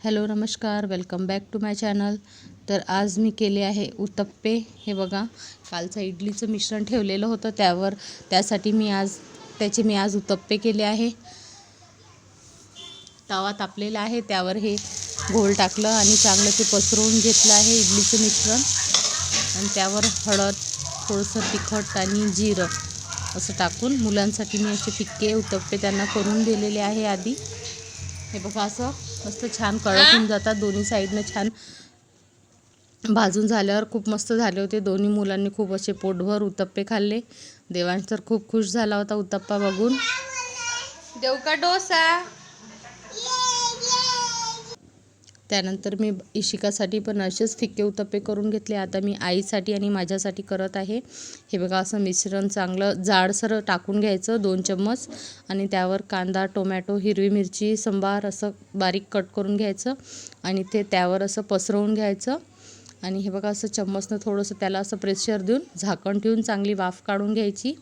Hello नमस्कार welcome back to my channel. तर आज मी केले आहे उत्तप्पे. हे बघा कालचं इडलीचं मिश्रण ठेवलेलं होतं. त्यावर त्यासाठी मी आज त्याचे मी आज उत्तप्पे केले आहे. तवा तापलेला आहे. त्यावर हे घोल टाकलं आणि चांगलं ते पसरवून घेतलं आहे इडलीचं मिश्रण. आणि त्यावर हळद थोडंसं तिखट आणि जिरं असं टाकून मुलांसाठी मी असे फिक्के उत्तप्पे त्यांना करून दिलेले आहे आधी. हे बघा असं मस्त छान होऊन जातात दोन्ही साईडनं छान. भाजून झाल्यावर खूप मस्त झाले होते. दोन्ही मुलांनी खूप असे पोटभर उत्तप्पे खाल्ले. देवांश तर खूप खुश झाला होता उत्तप्पा बघून. देऊ का डोसा? त्यानंतर मी इशिकासाठी पण असेच फिक्के उत्तप्पे करून घेतले. आता मी आईसाठी आणि माझ्यासाठी करत आहे. हे बघा असं मिश्रण चांगलं जाडसर टाकून घ्यायचं दोन चम्मच आणि त्यावर कांदा टोमॅटो हिरवी मिरची संबार असं बारीक कट करून घ्यायचं आणि ते त्यावर असं पसरवून घ्यायचं. आणि हे बघा असं चम्मचनं थोडंसं त्याला असं प्रेशर देऊन झाकण ठेवून चांगली वाफ काढून घ्यायची.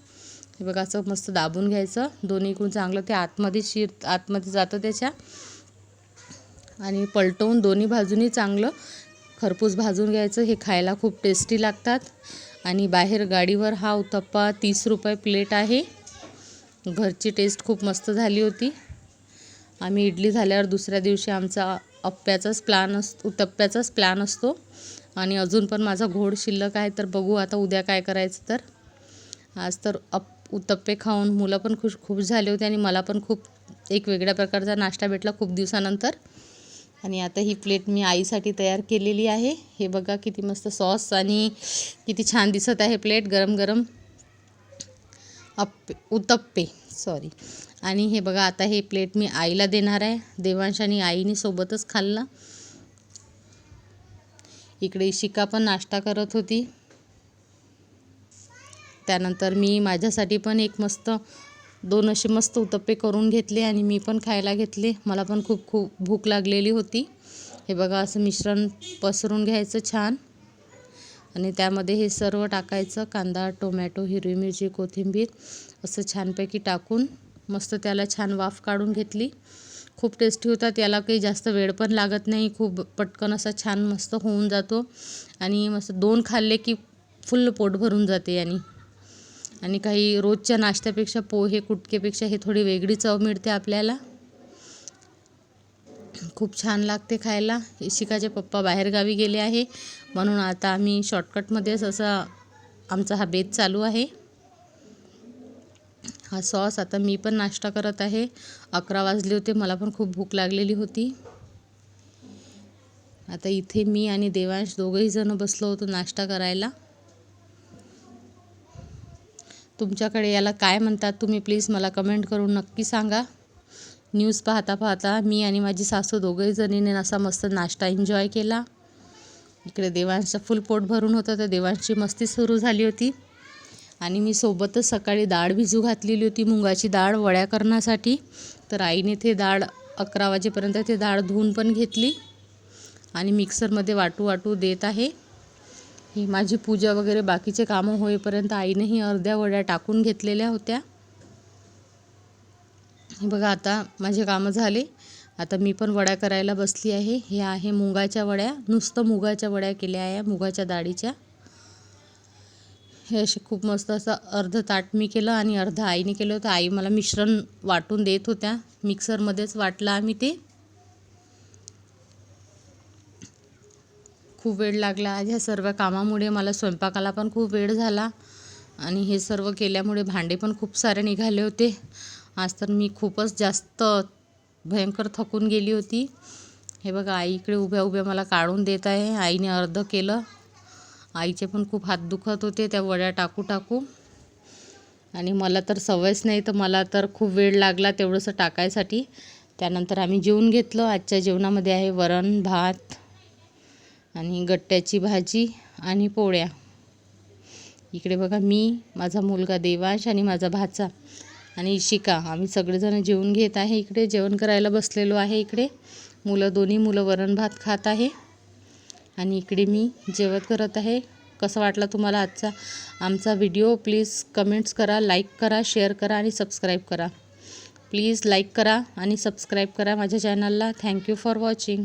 हे बघा असं मस्त दाबून घ्यायचं. दोन्हीकडून चांगलं ते आतमध्ये शिर आतमध्ये जातं त्याच्या. आणि पलटवून दोन्ही बाजूनी चांगलं खरपूस भाजून घ्यायचं. हे खायला खूप टेस्टी लागतात. आणि बाहेर गाडीवर हा उत्तप्पा तीस रुपये प्लेट आहे. घरची टेस्ट खूप मस्त झाली होती. आम्ही इडली झाल्यावर दुसऱ्या दिवशी आमचा अप्प्याचाच प्लॅन अस उत्तप्प्याचाच प्लॅन असतो. आणि अजून पण माझा घोड शिल्लक आहे तर बघू आता उद्या काय करायचं तर. आज तर अप उत्तप्पे खाऊन मुलं पण खुश खूप झाले होते आणि मला पण खूप एक वेगळ्या प्रकारचा नाश्ता भेटला खूप दिवसानंतर. आणि आता ही प्लेट मी आईसाठी तयार केलेली आहे. हे बघा किती मस्त सॉस आणि किती छान दिसत आहे प्लेट. गरम गरम अप्पे उत्तप्पे सॉरी आणि हे बघा आता हे प्लेट मी आईला देणार आहे. देवांश आणि आईने सोबतच खाल्लं. इकडे शिका पण नाश्ता करत होती. त्यानंतर मी माझ्यासाठी पण एक मस्त दोन असे मस्त उत्तप्पे करून घेतले आणि मी पण खायला घेतले. मला पण खूप खूप भूक लागलेली होती. हे बघा असं मिश्रण पसरून घ्यायचं छान. आणि त्यामध्ये हे सर्व टाकायचं कांदा टोमॅटो हिरवी मिरची कोथिंबीर असं छानपैकी टाकून मस्त त्याला छान वाफ काढून घेतली. खूप टेस्टी होतात याला काही जास्त वेळ पण लागत नाही. खूप पटकन असा छान मस्त होऊन जातो. आणि मस्त दोन खाल्ले की फुल्ल पोट भरून जाते आणि आणि काही रोजच्या नाश्त्यापेक्षा पोहे कुटकेपेक्षा हे थोडी वेगळी चव मिळते आपल्याला. खूप छान लागते खायला. इशिकाचे पप्पा बाहेरगावी गेले आहे. म्हणून आता आम्ही शॉर्टकटमध्येच असा आमचा हा बेत चालू आहे. हा सॉस आता मी पण नाश्ता करत आहे. अकरा वाजले होते मला पण खूप भूक लागलेली होती. आता इथे मी आणि देवांश दोघंही जण बसलो होतो नाश्ता करायला. तुमच्याकडे याला काय म्हणतात तुम्ही प्लीज मला कमेंट करून नक्की सांगा. न्यूज पाहता पाहता मी आणि माझी सासू दोघंही जणीने असा मस्त नाश्ता एन्जॉय केला. इकडे देवांचं फुल पोट भरून होतं तर देवांची मस्ती सुरू झाली होती. आणि मी सोबतच सकाळी डाळ भिजू घातलेली होती मुगाची डाळ वड्या करण्यासाठी. तर आईने ते डाळ अकरा वाजेपर्यंत ते डाळ धुवून पण घेतली. आणि मिक्सरमध्ये वाटू वाटू देत आहे. ही माझी पूजा वगैरे बाकीचे कामं होईपर्यंत आईनेही अर्ध्या वड्या टाकून घेतलेल्या होत्या. बघा आता माझे कामं झाले. आता मी पण वड्या करायला बसली आहे. हे आहे मुगाच्या वड्या. नुसतं मुगाच्या वड्या केल्या आहे मुगाच्या डाळीच्या हे असे खूप मस्त असं अर्ध ताट मी केलं आणि अर्ध आईने केलं होतं. आई मला मिश्रण वाटून देत होत्या. मिक्सरमध्येच वाटलं आम्ही ते. खूप वेळ लागला. आज ह्या सर्व कामामुळे मला स्वयंपाकाला पण खूप वेळ झाला आणि हे सर्व केल्यामुळे भांडे पण खूप सारे निघाले होते. आज तर मी खूपच जास्त भयंकर थकून गेली होती. हे बघा आई इकडे उभ्या उभ्या मला काढून देत आहे. आईने अर्ध केलं. आईचे पण खूप हात दुखत होते त्या वड्या टाकू टाकू. आणि मला तर सवयच नाही तर मला तर खूप वेळ लागला तेवढंसं टाकायसाठी. त्यानंतर आम्ही जेवून घेतलं. आजच्या जेवणामध्ये आहे वरण भात आणि गट्ट्याची भाजी आणि पोळ्या. इकडे बघा मी माझा मुलगा देवांश आणि माझा भाचा आणि इशिका. आम्ही सगळेजण जेवून घेत आहे इकडे जेवण करायला बसलेलो आहे इकडे. मुलं दोन्ही मुलं वरण भात खात आहे. आणि इकडे मी जेवत करत आहे. कसं वाटला तुम्हाला आजचा आमचा व्हिडिओ? प्लीज कमेंट्स करा लाईक करा शेअर करा आणि सबस्क्राईब करा. प्लीज लाईक करा आणि सबस्क्राईब करा माझ्या चॅनलला. Thank you for watching.